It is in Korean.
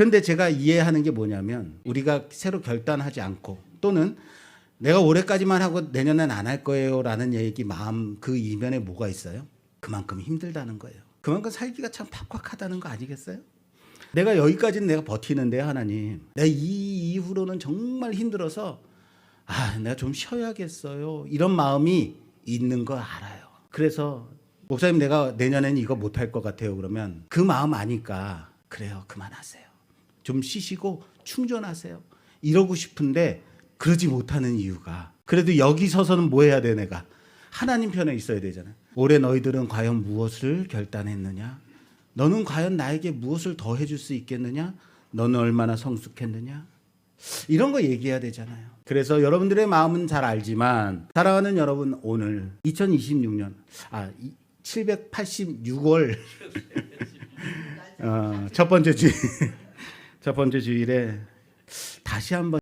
그런데 제가 이해하는 게 뭐냐면 우리가 새로 결단하지 않고 또는 내가 올해까지만 하고 내년엔 안 할 거예요라는 얘기 마음 그 이면에 뭐가 있어요? 그만큼 힘들다는 거예요. 그만큼 살기가 참 팍팍하다는 거 아니겠어요? 내가 여기까지는 내가 버티는데 하나님, 내가 이 이후로는 정말 힘들어서 아, 내가 좀 쉬어야겠어요. 이런 마음이 있는 거 알아요. 그래서 목사님 내가 내년엔 이거 못할 것 같아요. 그러면 그 마음 아니까 그래요. 그만하세요. 좀 쉬시고 충전하세요. 이러고 싶은데 그러지 못하는 이유가 그래도 여기 서서는 뭐 해야 돼 내가 하나님 편에 있어야 되잖아요. 올해 너희들은 과연 무엇을 결단했느냐? 너는 과연 나에게 무엇을 더 해줄 수 있겠느냐? 너는 얼마나 성숙했느냐? 이런 거 얘기해야 되잖아요. 그래서 여러분들의 마음은 잘 알지만 사랑하는 여러분 오늘 2026년 아 786월 어, 첫 번째 주일 첫 번째 주일에 다시 한번